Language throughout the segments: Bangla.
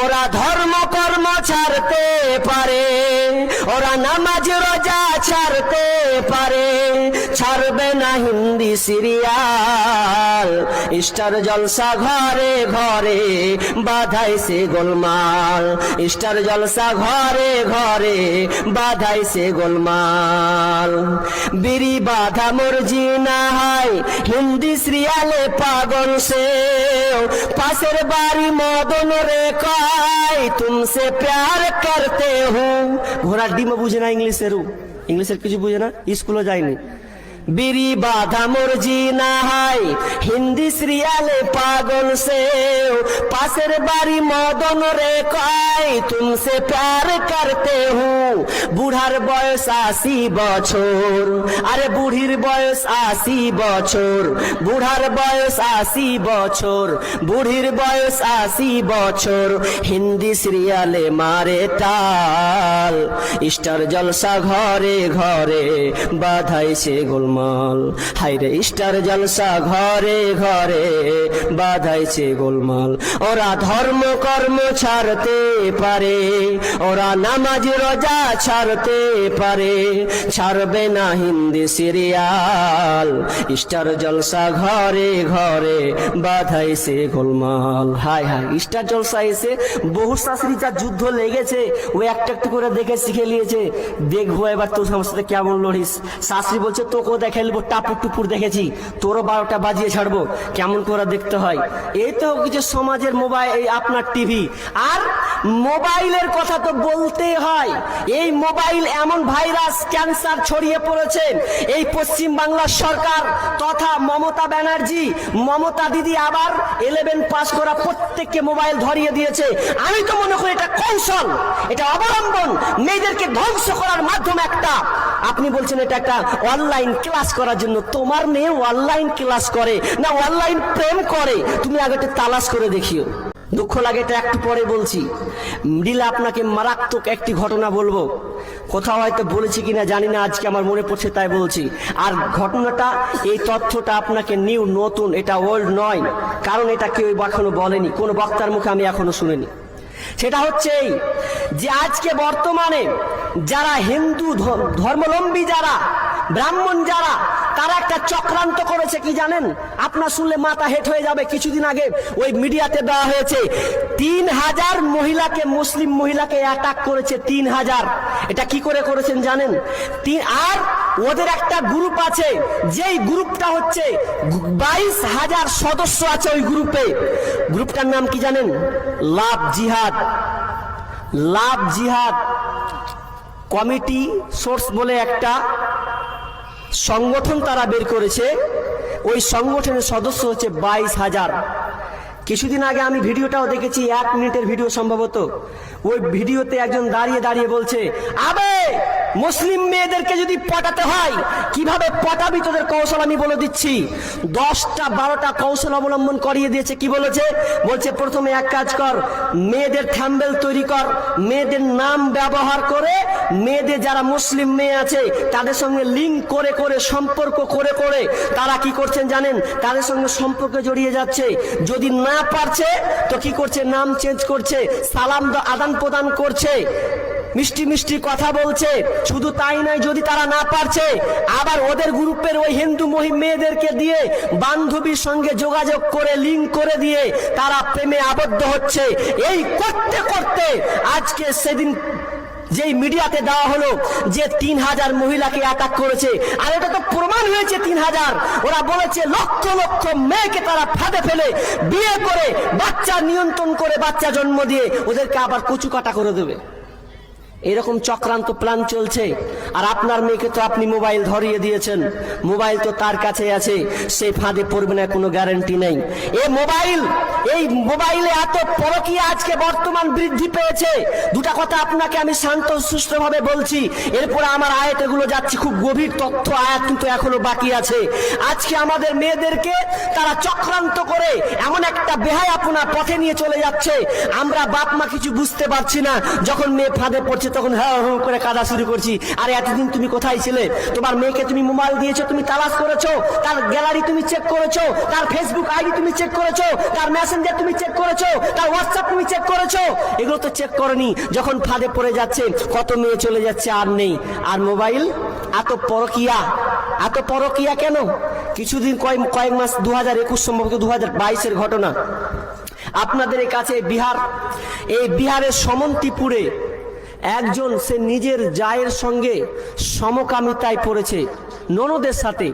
ওরা ধর্ম কর্ম ছাড়তে পারে ওরা নামাজ রোজা ছাড়তে পারে। ছাড়বে না হিন্দি সিরিয়াল। স্টার জলসা ঘরে ঘরে বাধাইছে গোলমাল। স্টার জলসা ঘরে ঘরে বাধাইছে গোলমাল। বিড়ি বাধা মর্জি না হয়, হিন্দি সিরিয়ালে পাগল সে পাশের বাড়ি মদন রে কয়, তুমসে প্যার করতে হুঁ। ঘোড়ার ডিমও বুঝে না ইংলিশের ইংলিশের কিছু বুঝে না স্কুলে যায়নি। বিড়ি বাধা মর্জি না হয় হিন্দি সিরিয়ালে পাগল সে পাশের বাড়ি মদন রে কয়, তুমসে প্যার করতে হু। বুড়ার বয়স আশি বছর। আরে বুড়ির বয়স আশি বছর। বুড়ার বয়স আশি বছর। বুড়ির বয়স আশি বছর। হিন্দি সিরিয়ালে মারে টাল স্টার জলসা ঘরে ঘরে বাধাই সে বাধাইছে গোলমাল। হাইরে স্টার জলসা ঘরে ঘরে বাধাইছে গোলমাল। ওরা ধর্ম কর্ম ছাড়তে পারে, ওরা নামাজ রোজা ছাড়তে পারে। ছাড়বে না হিন্দি সিরিয়াল স্টার জলসা ঘরে ঘরে বাধাইছে গোলমাল। হাই হাই স্টার জলসা এসে বহু শাস্ত্রী যা যুদ্ধ লেগেছে, ও একটা একটু করে দেখে শিখে নিয়েছে। দেখব এবার তোর সাথে কেমন লড়িস। শাস্ত্রী বলছে তোকেও দেখে নেব টাপুর টুপুর দেখেছি। তোরও বারোটা বাজিয়ে ছাড়বো। কেমন করে দেখতে হয়। এই তো কিছু সমাজের মোবাইল এই আপনার টিভি। আর মোবাইলের কথা তো বলতেই হয়। এই মোবাইল এমন ভাইরাস, ক্যান্সার ছড়িয়ে পড়েছে। এই পশ্চিম বাংলার সরকার তথা মমতা ব্যানার্জি, মমতা দিদি আবার ইলেভেন পাস করা প্রত্যেককে মোবাইল ধরিয়ে দিয়েছে। আমি তো মনে করি এটা কৌশল। এটা অবলম্বন। মেয়েদেরকে ধ্বংস করার মাধ্যম একটা। আপনি বলছেন এটা একটা অনলাইন ক্লাস করার জন্য। তোমার মেয়ে অনলাইন ক্লাস করে, না অনলাইন প্রেম করে? তুমি আগে তালাশ করে দেখিও। দুঃখ লাগে এটা একটু পরে বলছি। মিডিলে আপনাকে মারাত্মক একটি ঘটনা বলব। কোথাও হয়তো বলেছি কিনা জানি না, আজকে আমার মনে পড়ছে তাই বলছি। আর ঘটনাটা, এই তথ্যটা আপনাকে নিউ নতুন, এটা ওল্ড নয়। কারণ এটা কেউ এখনও বলেনি, কোনো বক্তার মুখে আমি এখনও শুনিনি। সেটা হচ্ছে এই যে আজকে বর্তমানে যারা হিন্দু ধ- ধর্মাবলম্বী যারা, ব্রাহ্মণ যারা, তারা একটা চক্রান্ত করেছে, কি জানেন? আপনার শুনলে মাথা হেট হয়ে যাবে। কিছুদিন আগে ওই মিডিয়াতে দেওয়া হয়েছে, তিন হাজার মহিলাকে, মুসলিম মহিলাকে অ্যাটাক করেছে তিন হাজার। এটা কি করে করেছেন জানেন? আর ওদের একটা গ্রুপ আছে, যেই গ্রুপটা হচ্ছে বাইশ হাজার সদস্য আছে ওই গ্রুপে গ্রুপটার নাম কি জানেন? লাভ জিহাদ। লাভ জিহাদ। কমিটি সোর্স বলে একটা সংগঠন তারা বের করেছে। ওই সংগঠনের সদস্য হচ্ছে বাইশ হাজার। কিছুদিন আগে আমি ভিডিওটাও দেখেছি, এক মিনিটের ভিডিও সম্ভবত। ওই ভিডিওতে একজন দাঁড়িয়ে দাঁড়িয়ে বলছে, আবে, মুসলিম মেয়েদেরকে যদি পটাতে হয়, কীভাবে পটাবি তোদের কৌশল আমি বলে দিচ্ছি। দশটা, বারোটা কৌশল অবলম্বন করিয়ে দিয়েছে, কি বলেছে? বলছে, প্রথমে এক কাজ কর, মেয়েদের থ্যাম্বেল তৈরি কর, মেয়েদের নাম ব্যবহার করে মেয়েদের যারা মুসলিম মেয়ে আছে, তাদের সঙ্গে লিঙ্ক করে করে, সম্পর্ক করে করে, তারা কি করছেন জানেন? তাদের সঙ্গে সম্পর্কে জড়িয়ে যাচ্ছে। যদি না পারছে, তো কি করছে? নাম চেঞ্জ করছে, সালাম আদান প্রদান করছে। মিষ্টি মিষ্টি কথা বলছে, শুধু তাই নয়, যদি তারা না পারছে, আবার ওদের গ্রুপের ওই হিন্দু মহিম মেয়েদেরকে দিয়ে বান্ধবীর সঙ্গে যোগাযোগ করে লিঙ্ক করে দিয়ে তারা প্রেমে আবদ্ধ হচ্ছে। এই করতে করতে আজকে সেদিন যেই মিডিয়াতে দেওয়া হলো যে তিন হাজার মহিলাকে অ্যাটাক করেছে, আর এটা তো প্রমাণ হয়েছে তিন হাজার। ওরা বলেছে লক্ষ লক্ষ মেয়েকে তারা ফাঁদে ফেলে বিয়ে করে বাচ্চা নিয়ন্ত্রণ করে বাচ্চা জন্ম দিয়ে ওদেরকে আবার কচু কাটা করে দেবে। এরকম চক্রান্ত প্ল্যান চলছে। আর আপনার মেয়েকে তো আপনি মোবাইল ধরিয়ে দিয়েছেন। মোবাইল তো তার কাছে আছে। সেই ফাঁদে পড়বে না, কোনো গ্যারেন্টি নেই। এ মোবাইল, এই মোবাইলে এত পরকীয়া আজকে বর্তমান বৃদ্ধি পেয়েছে। দুটা কথা আপনাকে আমি শান্ত সুষ্ঠুভাবে বলছি। এরপরে আমার আয়াতেগুলো যাচ্ছি, খুব গভীর তথ্য আয়াত কিন্তু এখনও বাকি আছে। আজকে আমাদের মেয়েদেরকে তারা চক্রান্ত করে এমন একটা বেহায় আপনা পথে নিয়ে চলে যাচ্ছে। আমরা বাপ মা কিছু বুঝতে পারছি না। যখন মেয়ে ফাঁদে পড়ছে, তখন হ্যাঁ হুঁ করে কাদা শুরু করছি। আরে এতদিন তুমি কোথায় ছিলে? তোমার মেয়েকে তুমি মোবাইল দিয়েছ, তুমি তালাশ করেছ, তার গ্যালারি তুমি চেক করেছ, তার ফেসবুক আইডি তুমি চেক করেছ, তার মেসেঞ্জার তুমি চেক করেছ, তার হোয়াটসঅ্যাপ তুমি চেক করেছ। এগুলো তো চেক করনি। যখন ফাঁদে পড়ে যাচ্ছে, কত মেয়ে চলে যাচ্ছে আর নেই। আর মোবাইল? এত পরকিয়া। এত পরকিয়া কেন? কিছুদিন কয়েক কয়েক মাস দু হাজার একুশ সম্ভবত দু হাজার বাইশের ঘটনা। আপনাদের কাছে বিহার। এই বিহারের সমন্তিপুরে একজন সে নিজের জায়ের সঙ্গে সমকামিতায় পড়েছে। ননদের সাথে।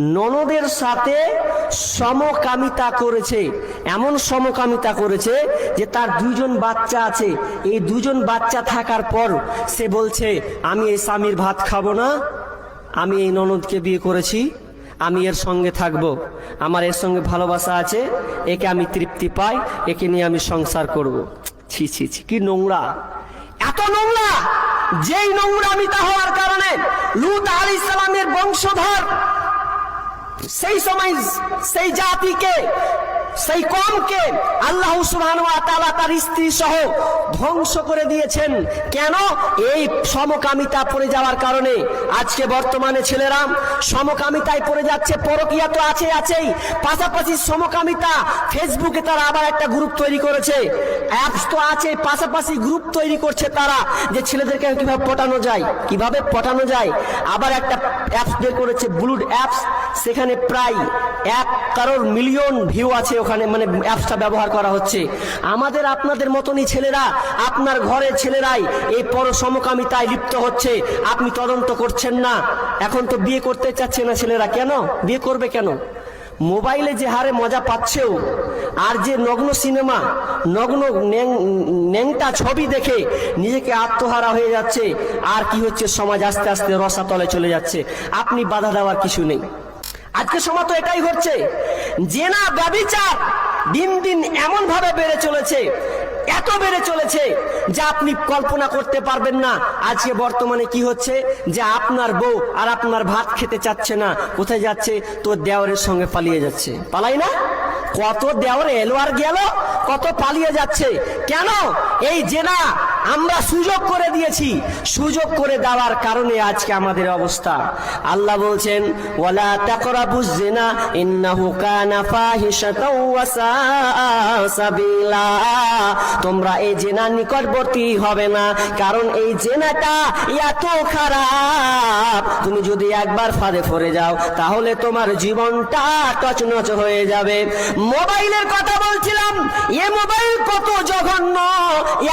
ননদের সাথে সমকামিতা করেছে। এমন সমকামিতা করেছে যে তার দুজন বাচ্চা আছে। এই দুজন বাচ্চা থাকার পর সে বলছে, আমি এই স্বামীর ভাত খাব না। আমি এই ননদকে বিয়ে করেছি। আমি এর সঙ্গে থাকব। আমার এর সঙ্গে ভালোবাসা আছে। একে আমি তৃপ্তি পাই। একে নিয়ে আমি সংসার করব। ছি ছি ছি, কি নোংরা। এত নোংরা যেই নোংরামিতা হওয়ার কারণে লুত আলী ইসলামের বংশধর সেই সময় সেই জাতিকে সেই কমকে আল্লাহ তাআলা তার স্ত্রী সহ ধ্বংস করে দিয়েছেন। কেন? এই সমকামিতা পড়ে যাওয়ার কারণে। আজকে বর্তমানে ছেলেরা সমকামিতায় পড়ে যাচ্ছে, পরকিয়া তো আছে, আছেই। পাশাপাশি সমকামিতা ফেসবুকে তারা আবার একটা গ্রুপ তৈরি করেছে। অ্যাপস তো আছে, পাশাপাশি গ্রুপ তৈরি করছে তারা যে ছেলেদেরকে কীভাবে পটানো যায়, কীভাবে পটানো যায়। আবার একটা অ্যাপস বের করেছে, ব্লুড অ্যাপস। সেখানে প্রায় এক কারোর মিলিয়ন ভিউ আছে ওখানে মানে অ্যাপসটা ব্যবহার করা হচ্ছে। আমাদের আপনাদের মতনই ছেলেরা, আপনার ঘরের ছেলেরাই এই পর সমকামিতায় লিপ্ত হচ্ছে। আপনি তদন্ত করছেন না। এখন তো বিয়ে করতে চাচ্ছে না ছেলেরা। কেন? বিয়ে করবে কেন? মোবাইলে যে হারে মজা পাচ্ছেও, আর যে নগ্ন সিনেমা, নগ্ন ন্যাং- ন্যাংটা ছবি দেখে নিজেকে আত্মহারা হয়ে যাচ্ছে, আর কি হচ্ছে? সমাজ আস্তে আস্তে রসাতলে চলে যাচ্ছে। আপনি বাধা দেওয়ার কিছু নেই। আজকে সময় তো এটাই ঘটছে জেনা ব্যবিচার দিন দিন এমন ভাবে বেড়ে চলেছে, এত বেড়ে চলেছে যা আপনি কল্পনা করতে পারবেন না। আজকে বর্তমানে কি হচ্ছে? যে আপনার বউ আর আপনার ভাত খেতে চাচ্ছে না, কোথায় যাচ্ছে? তোর দেওরের সঙ্গে পালিয়ে যাচ্ছে। পালাই না? কত দেওর এলো আর গেল, কত পালিয়ে যাচ্ছে। কেন? এই জেনা আমরা সুযোগ করে দিয়েছি। সুযোগ করে দেওয়ার কারণে আজকে আমাদের অবস্থা। আল্লাহ বলছেন জিনা তোমরা এই জেনার নিকটবর্তী হবে না, কারণ এই জেনাটা এত খারাপ। তুমি যদি একবার ফাঁদে পড়ে যাও, তাহলে তোমার জীবনটা টচনচ হয়ে যাবে। মোবাইলের কথা বলছিলাম, এ মোবাইল কত জঘন্য,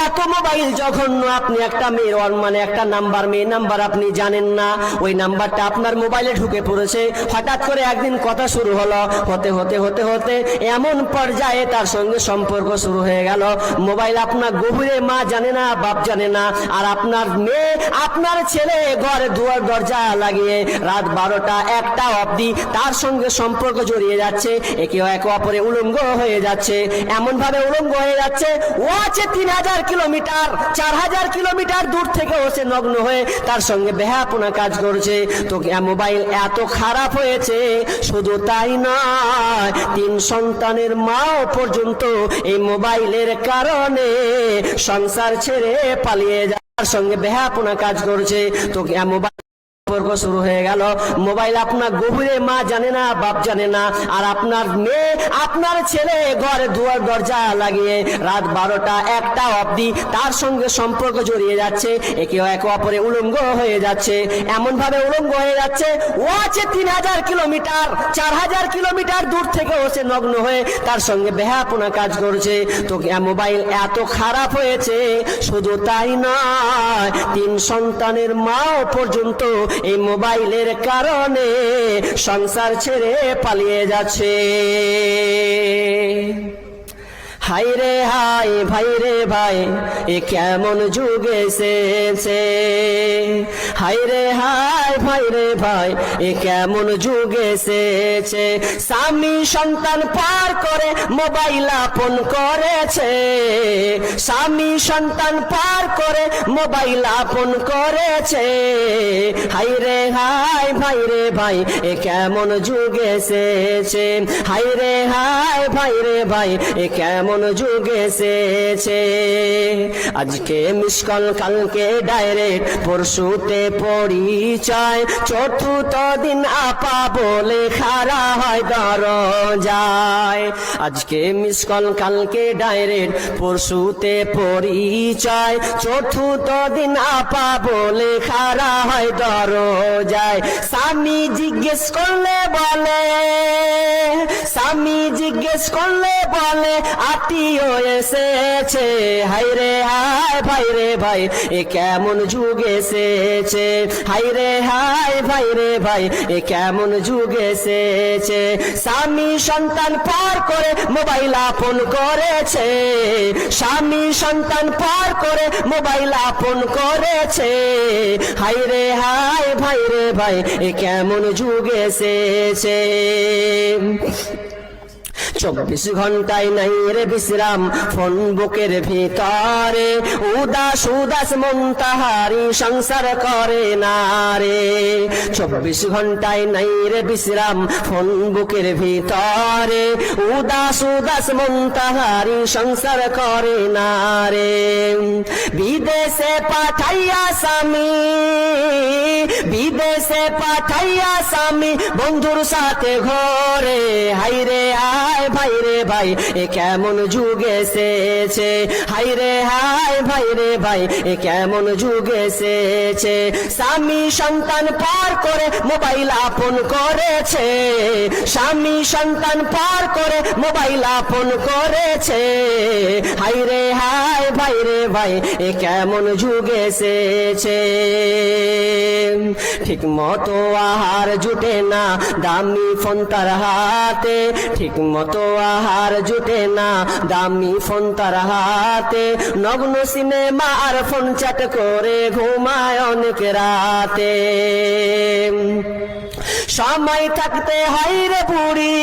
এত মোবাইল জঘন্য, আপনি একটা মেয়ের মানে একটা নাম্বার মেয়ে নাম্বার আপনি জানেন না। ওই নাম্বারটা আপনার মোবাইলে ঢুকে পড়েছে। হঠাৎ করে একদিন কথা শুরু হলো, হতে হতে হতে হতে এমন পর্যায়ে তার সঙ্গে সম্পর্ক শুরু হয়ে গেল। মোবাইল আপনার গভীরে মা জানে না, বাপ জানে না, আর আপনার মেয়ে, আপনার ছেলে ঘরে দুয়ার দরজা লাগিয়ে রাত বারোটা একটা অবধি তার সঙ্গে সম্পর্ক জড়িয়ে যাচ্ছে। একে একে অপরে উলঙ্গ হয়ে যাচ্ছে। এমন ভাবে উলঙ্গ হয়ে যাচ্ছে, ও আছে তিন হাজার কিলোমিটার। চার হাজার কিলোমিটার দূর থেকে ও সে নগ্ন হয়ে তার সঙ্গে কাজ করছে। তো মোবাইল এত খারাপ হয়েছে, শুধু তাই নয়, তিন সন্তানের মাও পর্যন্ত এই মোবাইলের কারণে সংসার ছেড়ে পালিয়ে যাওয়ার সঙ্গে বেহাপনা কাজ করছে তো মোবাইল সম্পর্ক শুরু হয়ে গেল। মোবাইল আপনার গভীরে মা জানে না, বাপ জানে না। আর আপনার মেয়ে, আপনার ছেলে ঘরে দুয়ার দরজা লাগিয়ে রাত বারোটা একটা অবধি তার সঙ্গে সম্পর্ক জড়িয়ে যাচ্ছে। একে একে অপরে উলঙ্গ হয়ে যাচ্ছে। এমন ভাবে উলঙ্গ হয়ে যাচ্ছে, ও আছে তিন হাজার কিলোমিটার, চার হাজার কিলোমিটার দূর থেকে ও সে নগ্ন হয়ে তার সঙ্গে বেহাপনা কাজ করছে। তো মোবাইল এত খারাপ হয়েছে, শুধু তাই নয়, তিন সন্তানের মাও পর্যন্ত এই মোবাইলের কারণে সংসার ছেড়ে পালিয়ে যাচ্ছে। হাই রে হাই, ভাই রে ভাই, এ কেমন যুগ এসেছে? হাই রে হাই, ভাই রে ভাই, এ কেমন যুগ এসেছে? স্বামী সন্তান পার করে মোবাইল আপন করেছে। স্বামী সন্তান পার করে মোবাইল আপন করেছে। হাই রে হাই, ভাই রে ভাই, এ কেমন যুগ এসেছে? হাই রে হাই, ভাই রে ভাই, এ কেমন কেমন যুগ এসেছে। আজকে মিসকল কালকে ডাইরেক্ট পরশুতে পরিচয়। চতুর্থ দিন আপা বলে খারা হয় দরজায়। আজকে মিসকল কালকে ডাইরেক্ট পরশুতে পরিচয়। চতুর্থ দিন আপা বলে খারা হয় দরজায়। স্বামী জিজ্ঞেস করলে বলে, স্বামী জিজ্ঞেস করলে বলে আত্মীয় এসেছে। হাই রে হাই ভাই রে ভাই, এ কেমন যুগ এসেছে। হাই রে হাই ভাই রে ভাই, এ কেমন যুগ এসেছে। স্বামী সন্তান পার করে মোবাইল আপন করেছে। স্বামী সন্তান পার করে মোবাইল আপন করেছে। হাই রে হাই ভাই রে ভাই, এ কেমন যুগ এসেছে। চব্বিশ ঘন্টায় নাই রে বিশ্রাম। ফোন বুকের ভিতরে। উদাস উদাস মন তাহারি সংসার করে না রে। চব্বিশ ঘন্টায় নাই রে বিশ্রাম। ফোন বুকের ভিতরে, উদাস উদাস মন তাহারি সংসার করে না রে। বিদেশে পাঠাইয়া স্বামী, বিদেশে পাঠাইয়া স্বামী, বন্ধুর সাথে ঘরে। হাই রে হাই ভাই রে ভাই, এ কেমন যুগ এসেছে? হাই রে হাই ভাই রে ভাই, এ কেমন যুগ এসেছে? স্বামী সন্তান পার করে, মোবাইল আপন করেছে। স্বামী সন্তান পার করে, মোবাইল আপন করেছে। হাই রে হাই ভাই রে ভাই, এ কেমন যুগ এসেছে। ঠিক মতো আহার জুটে না দামি ফোন তার হাতে। ঠিক মতো আহার জুটে না দামি ফোন তার হাতে। নগ্ন সিনেমা আর ফোন চ্যাট করে ঘুমায় অনেক রাতে। সময় থাকতে হয় রে বুড়ি।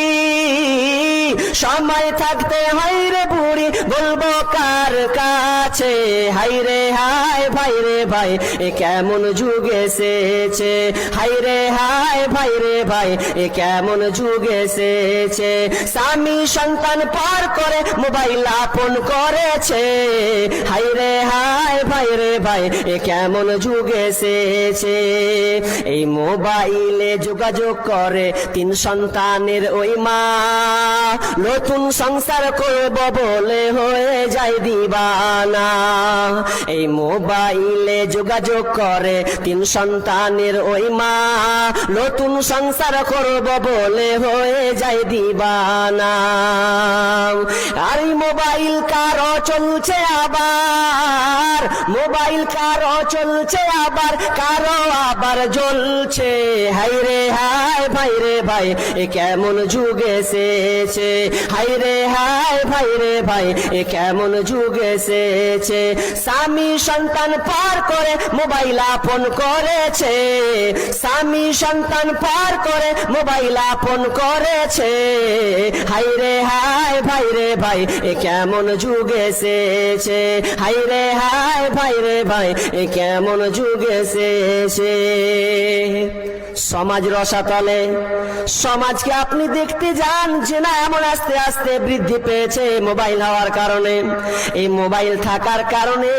সময় থাকতে হয় রে বুড়ি, বলব কার কাছে? হাই রে হাই ভাই রে ভাই, এ কেমন যুগ এসেছে? হাই রে হাই ভাই রে ভাই, এ কেমন যুগ এসেছে? স্বামী সন্তান পার করে মোবাইল আপন করেছে। হাই রে হাই ভাই রে ভাই, এ কেমন যুগ এসেছে? এই মোবাইলে যোগাযোগ করে তিন সন্তানের ওই মা। নতুন সংসার করব বলে হয়ে যায় দিবানা। এই মোবাইলে যোগাযোগ করে তিন সন্তানের ওই মা। নতুন সংসার করব বলে হয়ে যায় দিবানা। আর এই মোবাইল কারও চলছে আবার। মোবাইল কারও চলছে আবার, কারও আবার জ্বলছে। হাই রে হাই ভাই রে, ভাই, এ কেমন যুগ এসেছে। হাই রে হাই ভাই রে ভাই এ কেমন যুগ এসেছে। স্বামী সন্তান পার করে মোবাইল আপন করেছে। স্বামী সন্তান পার করে মোবাইল আপন করেছে। হাই রে হাই ভাই রে ভাই এ কেমন যুগ এসেছে। হাই রে হাই ভাই রে ভাই, এ কেমন যুগ এসেছে। সমাজ রসাতলে সমাজকে আপনি দেখতে যান যে না এমন আস্তে আস্তে বৃদ্ধি পেয়েছে মোবাইল হওয়ার কারণে। এই মোবাইল থাকার কারণে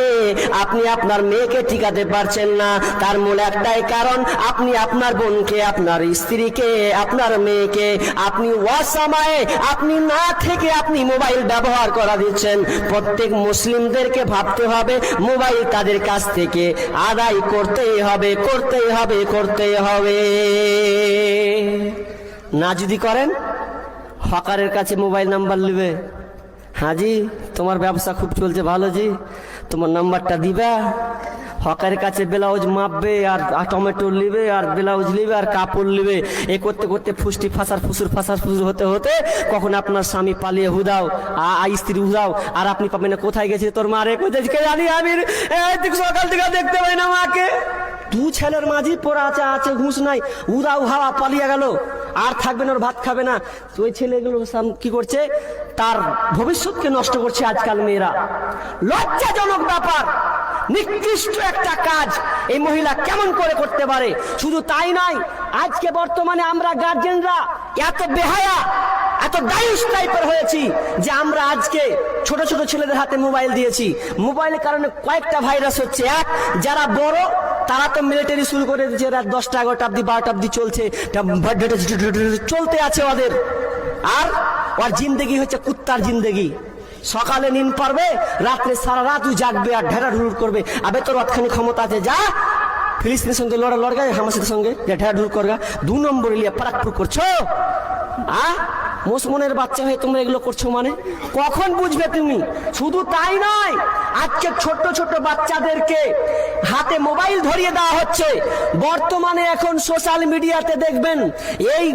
আপনি আপনার মেয়েকে ঠিকাতে পারছেন না। তার মূল একটাই কারণ, আপনি আপনার বোনকে, আপনার স্ত্রীকে, আপনার মেয়েকে, আপনি অসময়ে আপনি না থেকে আপনি মোবাইল ব্যবহার করা দিচ্ছেন। প্রত্যেক মুসলিমদেরকে ভাবতে হবে, মোবাইল তাদের কাছ থেকে আদায় করতেই হবে করতেই হবে করতেই হবে। না যদি করেন, হকারের কাছে মোবাইল নাম্বার নেবে। হ্যাঁ জি, তোমার ব্যবসা খুব চলছে, ভালো জি। তোমার নাম্বারটা দিবা, হকারের কাছে ব্লাউজ মাপবে আর টমেটো নিবে আর ব্লাউজ নিবে আর কাপড় নিবে। এ করতে করতে ফুসটি ফাঁসার, ফুসুর ফাঁসার, ফুসুর হতে হতে কখন আপনার স্বামী পালিয়ে হুদাও, আ স্ত্রী হুদাও, আর আপনি পাবেন না, কোথায় গেছে তোর মারে কোথায় জানি আমি সকাল থেকে দেখতে পাই না মাকে। দু ছেলের মাঝি পড়া আছে আছে ঘুষ নাই উদাও হাওয়া পালিয়ে গেল। আর থাকবে না, ওর ভাত খাবে না। তো ওই ছেলেগুলো কি করছে? তার ভবিষ্যৎকে নষ্ট করছে আজকাল মেয়েরা। লজ্জাজনক ব্যাপার। নিকৃষ্ট একটা কাজ এই মহিলা কেমন করে করতে পারে? শুধু তাই নয়, আজকে বর্তমানে আমরা গার্জেনরা এত বেহায়া, এত দায়ুষ টাইপের হয়েছি যে আমরা আজকে ছোট ছোট ছেলেদের হাতে মোবাইল দিয়েছি। মোবাইলের কারণে কয়েকটা ভাইরাস হচ্ছে। এক, যারা বড়, তারা তো মিলিটারি শুরু করে দিয়েছে। রাত দশটা, এগারোটা অব্দি বারোটা অব্দি চলছে। চলতে আছে ওদের। আর ওর জিন্দেগি হচ্ছে কুত্তার জিন্দেগি। সকালে নিন পারবে, রাত্রে সারা রাত জাগবে আর ঢেরা ঢুল করবে। আবে তোর অতখানি ক্ষমতা আছে, যা! ফিলিস্তিনের সঙ্গে লড়া লড়গা হামাসের সঙ্গে যে ঢেরা ঢুল করগা। দু নম্বর লিয়ে পারাকপুর করছ? আ? মুসলমানের বাচ্চা হয়ে তোমরা এগুলো করছ মানে? কখন বুঝবে তুমি? শুধু তাই নয়, আজকে ছোট্ট ছোট্ট বাচ্চাদেরকে হাতে মোবাইল ধরিয়ে দেওয়া হচ্ছে। বর্তমানে এখন সোশ্যাল মিডিয়াতে দেখবেন, এই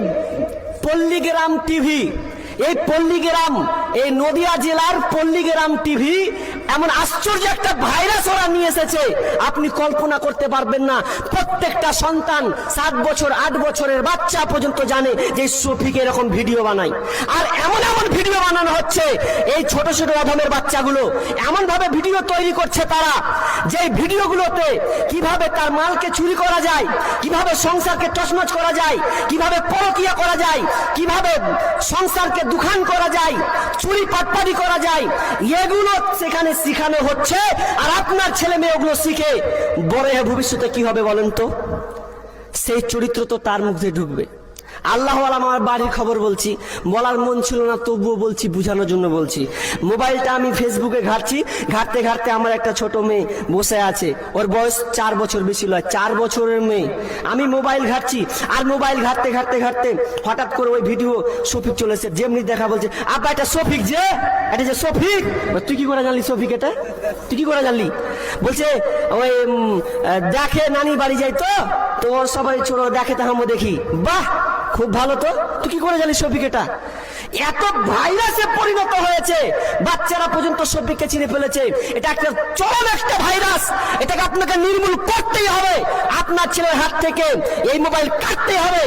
পল্লীগ্রাম টিভি এই পল্লীগ্রাম এই নদিয়া জেলার পল্লীগ্রাম টিভি এমন আশ্চর্য একটা ভাইরাস ওরা নিয়ে এসেছে। আপনি কল্পনা করতে পারবেন না, প্রত্যেকটা সন্তান সাত বছর, আট বছরের বাচ্চা পর্যন্ত জানে যে সফিক এরকম ভিডিও বানায়। আর এমন এমন ভিডিও বানানো হচ্ছে, এই ছোট ছোট অধমের বাচ্চাগুলো। এমন ভাবে ভিডিও তৈরি করছে তারা, যে ভিডিওগুলোতে কীভাবে তার মালকে চুরি করা যায়, কীভাবে সংসারকে টসনচ করা যায়, কীভাবে পরকিয়া করা যায়, কীভাবে সংসারকে দুখান করা যায়, চুরি পাটপাড়ি করা যায়, এগুলো সেখানে শিখানো হচ্ছে আর আপনার ছেলে মেয়ে ওগুলো শিখে। বড় ভবিষ্যতে কি হবে বলেন তো? সেই চরিত্র তো তার মধ্যে ঢুকবে। আল্লাহ আমার বাড়ির খবর বলছি। বলার মন ছিল না তবুও বলছি বোঝানোর জন্য বলছি। মোবাইলটা আমি ফেসবুকে ঘাটছি ঘাটতে ঘাটতে আমার একটা ছোট মেয়ে বসে আছে। ওর বয়স চার বছর বেশি নয় চার বছরের মেয়ে। আমি মোবাইল ঘাটছি আর মোবাইল ঘাটতে ঘাটতে ঘাটতে হঠাৎ করে ওই ভিডিও শফিক চলেছে যেমনি দেখা বলছে আব্বা এটা শফিক যে? এটা যে বলে, তুই কি করে জানলি শফিক এটা? তুই কি করে জানলি? বলছে ওই দেখে নানি বাড়ি যাই তো? তো ওর সবাই ছোট দেখে তো হামো দেখি। বাহ! খুব ভালো তো? তুই কি করে জানিস শফিক এটা? এত ভাইরাসে পরিণত হয়েছে, বাচ্চারা পর্যন্ত শফিককে চিনে ফেলেছে। এটা একটা চরম একটা ভাইরাস। এটাকে আপনাকে নির্মূল করতেই হবে। আপনার ছেলের হাত থেকে এই মোবাইল কাটতে হবে।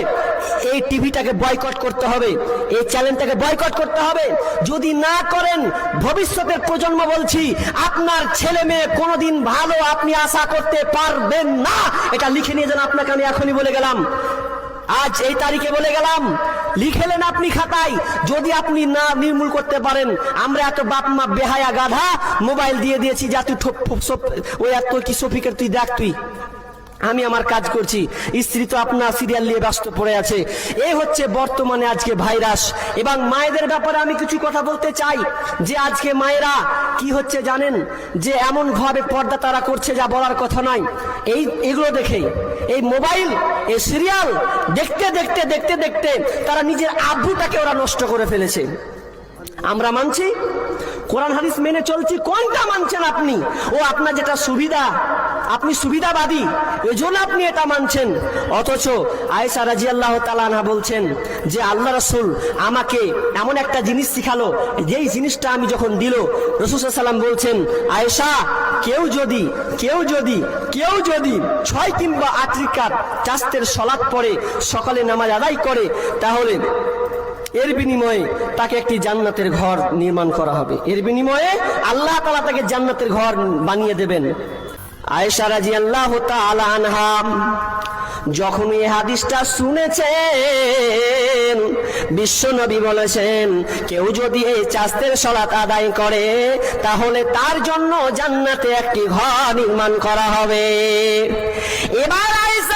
এই টিভিটাকে বয়কট করতে হবে। এই চ্যানেলটাকে বয়কট করতে হবে। যদি না করেন, ভবিষ্যতের প্রজন্ম বলছি, আপনার ছেলে মেয়ে কোনোদিন ভালো আপনি আশা করতে পারবেন না। এটা লিখে নিয়ে যান আপনাকে আমি এখনই বলে গেলাম। আজ এই তারিখে বলে গেলাম, লিখেলেন আপনি খাতায়, যদি আপনি না নির্মূল করতে পারেন, আমরা এত বাপ মা বেহায়া গাধা মোবাইল দিয়ে দিয়েছি যা তুই ওই এত কি সফিকের তুই দেখ তুই। আমি আমার কাজ করছি। স্ত্রী তো আপনার সিরিয়াল নিয়ে ব্যস্ত পড়ে আছে। এই হচ্ছে বর্তমানে আজকে ভাইরাস। এবং মায়েদের ব্যাপারে আমি কিছু কথা বলতে চাই। যে আজকে মায়েরা কি হচ্ছে জানেন? যে এমন ভাবে পর্দা তারা করছে যা বলার কথা নাই এই, এগুলো দেখেই এই মোবাইল, এই সিরিয়াল দেখতে দেখতে দেখতে দেখতে তারা নিজের আব্বুটাকে ওরা নষ্ট করে ফেলেছে। আমরা মানছি? কোরআন হাদিস মেনে চলছি কোনটা মানছেন আপনি? ও আপনার যেটা সুবিধা আপনি সুবিধাবাদী। এই জন্য আপনি এটা মানছেন। অথচ আয়েশা রাজি আল্লাহ তালানা বলছেন যে, আল্লাহ রসুল আমাকে এমন একটা জিনিস শিখালো। যেই জিনিসটা আমি যখন দিল, রসুল সাল্লাম বলছেন, আয়েশা, কেউ যদি কেউ যদি কেউ যদি ছয় কিংবা আট রিকাত চাস্তের সলাৎ পরে সকালে নামাজ আদায় করে, তাহলে এর বিনিময়ে তাকে একটি জান্নাতের ঘর নির্মাণ করা হবে। এর বিনিময়ে আল্লাহ তালা তাকে জান্নাতের ঘর বানিয়ে দেবেন। আয়েশা রাজি আল্লাহ আনহাম যখন এই হাদিসটা শুনেছেন, বিশ্ব নবী বলেছেন, কেউ যদি এই চাস্তের সলাত আদায় করে, তাহলে তার জন্য জান্নাতে একটি ঘর নির্মাণ করা হবে। এবার আয়েশা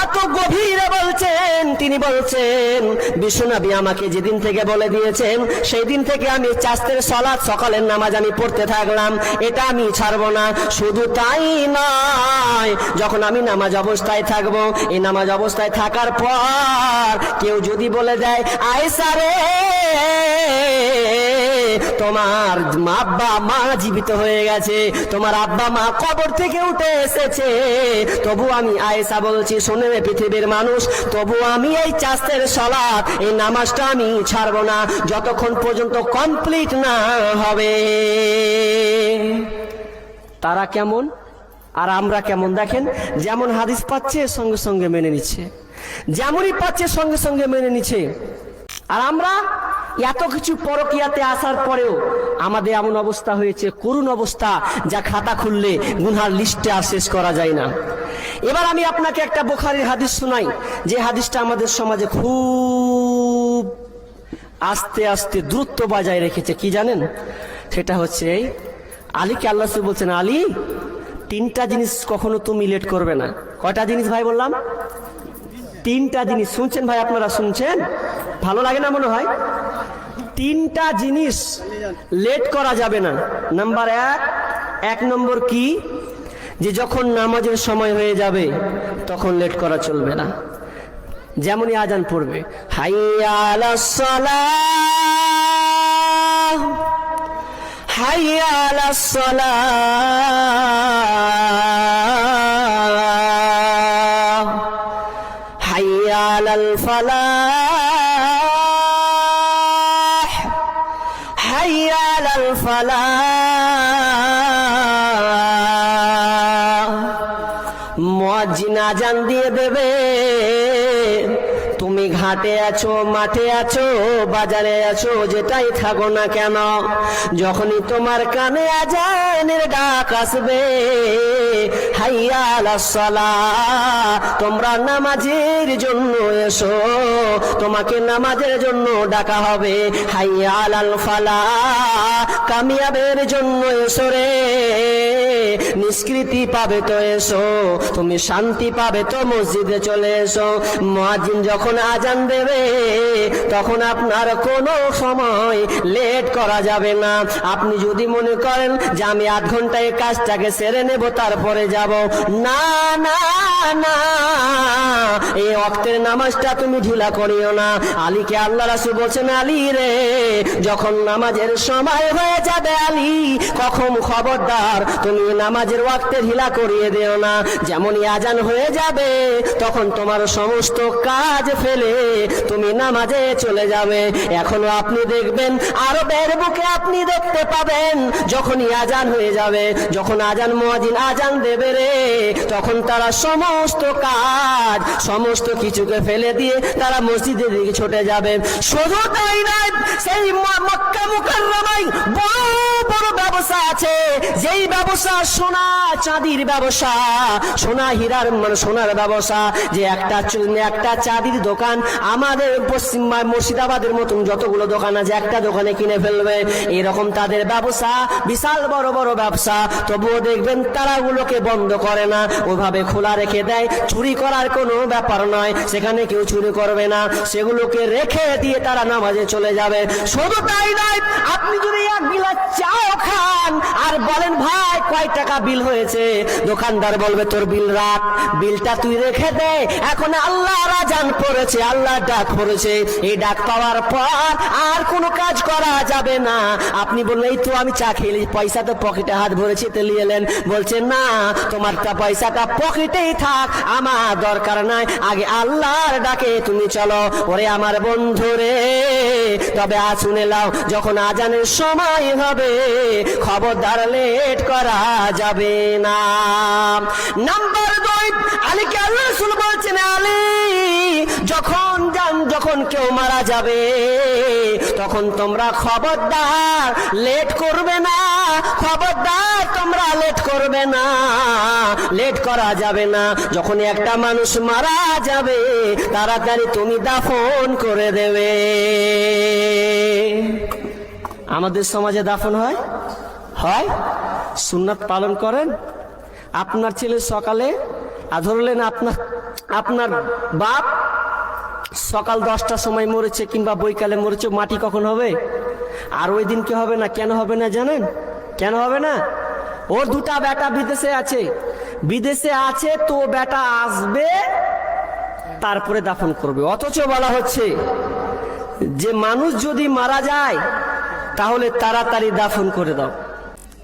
অত বলছেন, তিনি বলছেন বিশ্বনবী আমাকে যেদিন থেকে বলে দিয়েছেন সেই দিন থেকে আমি চাস্তের সলাৎ সকালের নামাজ আমি পড়তে থাকলাম, এটা আমি ছাড়বো না, শুধু তাই নয়, যখন আমি নামাজ অবস্থায় থাকব, এই নামাজ অবস্থায় থাকার পর কেউ যদি বলে দেয়, আয়সা তোমার আব্বা, মা জীবিত হয়ে গেছে। তোমার আব্বা, মা কবর থেকে উঠে এসেছে। তবু আমি আয়েশা বলছি, শোনে পৃথিবীর মানুষ, তবু আমি এই চাষের সলাৎ এই নামাজটা আমি ছাড়বো না। যতক্ষণ পর্যন্ত কমপ্লিট না হবে। তারা কেমন? আর আমরা কেমন? দেখেন, যেমন হাদিস পাচ্ছে, সঙ্গে সঙ্গে মেনে নিচ্ছে। যেমনই পাচ্ছে, সঙ্গে সঙ্গে মেনে নিচ্ছে। আর আমরা এত কিছু পরকিয়াতে আসার পরেও আমাদের এমন অবস্থা হয়েছে, করুণ অবস্থা যা খাতা খুললে গুনহার লিস্টে আর শেষ করা যায় না। এবার আমি আপনাকে একটা বোখারির হাদিস শোনাই, যে হাদিসটা আমাদের সমাজে খুব আস্তে আস্তে দ্রুত বজায় রেখেছে, কি জানেন? সেটা হচ্ছে এই, আলীকে আল্লাহ বলছেন, আলী, তিনটা জিনিস কখনো তুমি লেট করবে না। কয়টা জিনিস ভাই বললাম? তিনটা জিনিস। শুনছেন ভাই আপনারা শুনছেন? ভালো লাগে না মনে হয়? তিনটা জিনিস লেট করা যাবে না। নাম্বার এক এক নম্বর কি? যে যখন নামাজের সময় হয়ে যাবে, তখন লেট করা চলবে না। যেমনই আজান পড়বে। হাইয়া আলাস আলাল ফালাহ হাইয়া আলাল ফালাহ মুয়াজ্জিন আজান দিয়ে দেবে ঘাটে আছো, মাঠে আছো, বাজারে আছো, যেটাই থাকো না কেন, যখনই তোমার কানে আজানের ডাক আসবে তোমরা নামাজের জন্য এসো, তোমাকে নামাজের জন্য ডাকা হবে, হাইয়া আলাল ফালাহ কামিয়াবের জন্য এসো রে, নিষ্কৃতি পাবে তো এসো, তুমি শান্তি পাবে তো মসজিদে চলে এসো, মহাজিন যখন আজান দেবে, তখন আপনার কোনো সময় লেট করা যাবে না। আপনি যদি মনে করেন যে আমি আধ ঘন্টায় কাজটাকে সেরে নেব, তারপরে যাব। না না না, এই অক্তের নামাজটা তুমি ঢিলা করিও না। আলীকে আল্লাহ রাসূল বলছেন, আলী রে, যখন নামাজের সময় হয়ে যাবে আলী, কখন খবরদার, তুমি নামাজের ওয়াক্তে ঢিলা করিয়ে দিও না। যেমনই আজান হয়ে যাবে, তখন তোমার সমস্ত কাজ ফেলে তুমি নামাজে চলে যাবে। এখনও আপনি দেখবেন আরবের বুকে আপনি দেখতে পাবেন, যখনই আজান হয়ে যাবে, যখন আজান মুয়াজিন আজান দেবে রে, তখন তারা সমস্ত কাজ, সমস্ত কিছুকে ফেলে দিয়ে তারা মসজিদের দিকে ছুটে যাবে। শুধু তাই নয়, সেই মক্কা মুকাররমায় বড় বড় ব্যবসা আছে। যেই ব্যবসা সোনা চাঁদির ব্যবসা, সোনা হীরার মানে সোনার ব্যবসা, যে একটা একটা চাঁদির দোকান আমাদের পশ্চিম মুর্শিদাবাদের মতন যতগুলো দোকান আছে, একটা দোকানে কিনে ফেলবে। এরকম তাদের ব্যবসা, বিশাল বড় বড় ব্যবসা। তবুও দেখবেন তারা ওগুলোকে বন্ধ করে না। ওভাবে খোলা রেখে দেয়। চুরি করার কোনো ব্যাপার নয়। সেখানে কেউ চুরি করবে না। সেগুলোকে রেখে দিয়ে তারা নামাজে চলে যাবে। শুধু তাই নয়, আপনি যদি এক গিলাস চাও খান, আর বলেন, ভাই, কয় টাকা বিল হয়েছে? দোকানদার বলবে, তোর বিল রাখ বিলটা তুই রেখে দে। এখন আল্লাহ রাজান পড়েছে আল্লাহ ডাক পড়েছে। এই ডাক পাওয়ার পর আর কোনো কাজ করা যাবে না। আপনি বললেন, এই তো আমি চা খেয়ে পয়সা তো পকেটে হাত ভরেছি। তেলি এলেন। বলছেন, না তোমার তা পয়সাটা পকেটেই থাক। আমার দরকার নাই। আগে আল্লাহর ডাকে তুমি চলো। ওরে আমার বন্ধু রে, তবে আজ শুনে লাও যখন আজানের সময় হবে, খবরদার লেট করা যাবে না। নাম্বার দুই, আলীকে আল্লাহ বলছেন, আলী, যখন যান যখন কেউ মারা যাবে, তখন তোমরা খবরদার লেট করবে না। খবরদার তোমরা লেট করবে না। লেট করা যাবে না। যখন একটা মানুষ মারা যাবে, তাড়াতাড়ি তুমি দাফন করে দেবে। আমাদের সমাজে দাফন হয়? হয়? সুন্নাত পালন করেন? আপনার ছেলে সকালে আর ধরলেন আপনার আপনার বাপ সকাল দশটার সময় মরেছে কিংবা বৈকালে মরেছে, মাটি কখন হবে? আর ওই দিন কি হবে না? কেন হবে না জানেন? কেন হবে না? ওর দুটা বেটা বিদেশে আছে। বিদেশে আছে তো বেটা আসবে, তারপরে দাফন করবে। অথচ বলা হচ্ছে, যে মানুষ যদি মারা যায়, তাহলে তাড়াতাড়ি দাফন করে দাও।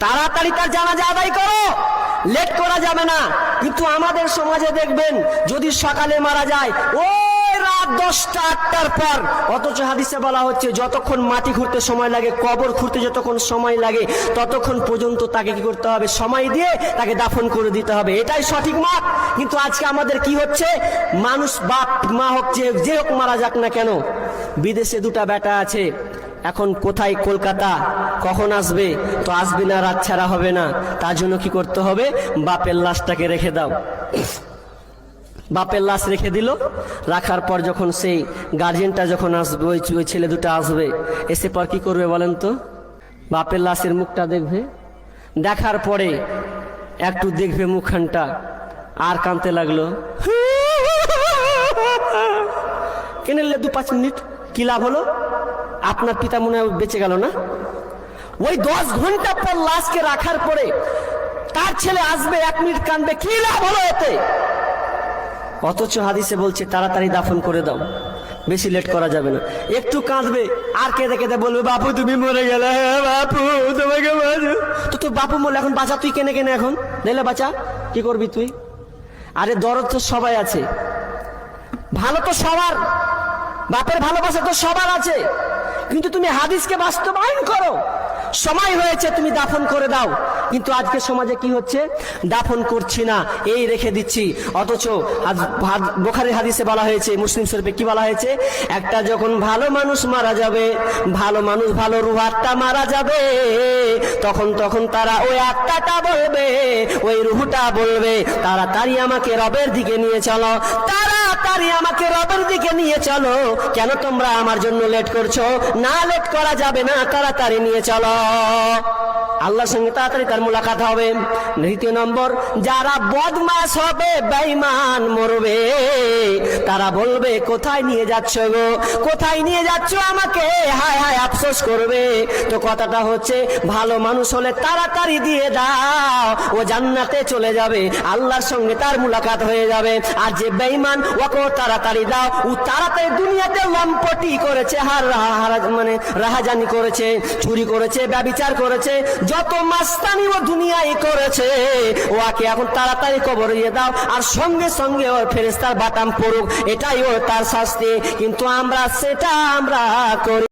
তাড়াতাড়ি তার জানাজা আদায় করো। লেট করা যাবে না। কিন্তু আমাদের সমাজে দেখবেন, যদি সকালে মারা যায়, ওই রাত দশটা, আটটার পর, অথচ হাদিসে বলা হচ্ছে, যতক্ষণ মাটি খুঁড়তে সময় লাগে, কবর খুঁড়তে যতক্ষণ সময় লাগে, ততক্ষণ পর্যন্ত তাকে কি করতে হবে? সময় দিয়ে তাকে দাফন করে দিতে হবে। এটাই সঠিক মত কিন্তু আজকে আমাদের কি হচ্ছে? মানুষ বাপ, মা হোক, যে যে হোক মারা যাক না কেন, বিদেশে দুটা বেটা আছে। এখন কোথায় কলকাতা? কখন আসবে? তো আসবে না, রাত ছাড়া হবে না। তার জন্য কি করতে হবে? বাপের লাশটাকে রেখে দাও। বাপের লাশ রেখে দিল। রাখার পর যখন সেই গার্জেনটা যখন আসবে, ওই ওই ছেলে দুটো আসবে। এসে পর কি করবে বলেন তো? বাপের লাশের মুখটা দেখবে। দেখার পরে একটু দেখবে মুখখানটা। আর কানতে লাগল। কেনে দু পাঁচ মিনিট। কি লাভ হলো? আপনার পিতা মনে হয় বেঁচে গেল না? ওই দশ ঘণ্টা পর লাশকে রাখার পরে তার ছেলে আসবে, এক মিনিট কানবে কি লাভ হলো এতে? অথচ হাদিসে বলছে, তাড়াতাড়ি দাফন করে দাও, বেশি লেট করা যাবে না। একটু কাঁদবে, আর কেঁদে কেঁদে বলবে, বাপু, তুমি মরে গেলে, বাপু, তোমাকে তো তোর বাপু মরলে এখন বাঁচা, তুই কেনে কেনে এখন? দিলে বাঁচা, কি করবি তুই? আরে দরদ তো সবাই আছে। ভালো তো সবার, বাপের ভালোবাসা তো সবার আছে। কিন্তু তুমি হাদিসকে বাস্তবায়ন করো। সময় হয়েছে, তুমি দাফন করে দাও। কিন্তু আজকে সমাজে কি হচ্ছে? দাফন করছি না, এই রেখে দিচ্ছি। অথচ বোখারের হাদিসে বলা হয়েছে, মুসলিম শরীফে কি বলা হয়েছে? একটা যখন ভালো মানুষ মারা যাবে, ভালো মানুষ ভালো রুহারটা মারা যাবে, তখন তখন তারা ওই আত্মাটা বলবে, ওই রুহুটা বলবে তারা তাড়াতাড়ি আমাকে রবের দিকে নিয়ে চলো। তাড়াতাড়ি আমাকে রবের দিকে নিয়ে চলো। কেন তোমরা আমার জন্য লেট করছ? না লেট করা যাবে না, তাড়াতাড়ি নিয়ে চলো। আল্লাহর সঙ্গে তাড়াতাড়ি তার মোলাকাত হবে। দ্বিতীয় নম্বর, যারা বদমাস হবে, বেঈমান মরবে। তারা বলবে, কোথায় নিয়ে যাচ্ছ গো? কোথায় নিয়ে যাচ্ছ আমাকে? হায় হায়, আফসোস করবে। তো কথাটা হচ্ছে, ভালো মানুষ হলে তাড়াতাড়ি দিয়ে দাও, ও জান্নাতে চলে যাবে। আল্লাহর সঙ্গে তার মুলাকাত হয়ে যাবে। আর যে বেঈমান ওকে তাড়াতাড়ি দাও। ও তাড়াতাড়ি দুনিয়াতে লম্পটি করেছে হার, হারা মানে রাহাজানি করেছে, চুরি করেছে, ব্যবিচার করেছে যত মাস্তানি ও দুনিয়ায় করেছে ওকে এখন তাড়াতাড়ি কবর দিয়ে দাও, আর সঙ্গে সঙ্গে ওর ফেরেস্তার বাতাম পড়ুক, এটাই ওর তার শাস্তি। কিন্তু আমরা সেটা আমরা করি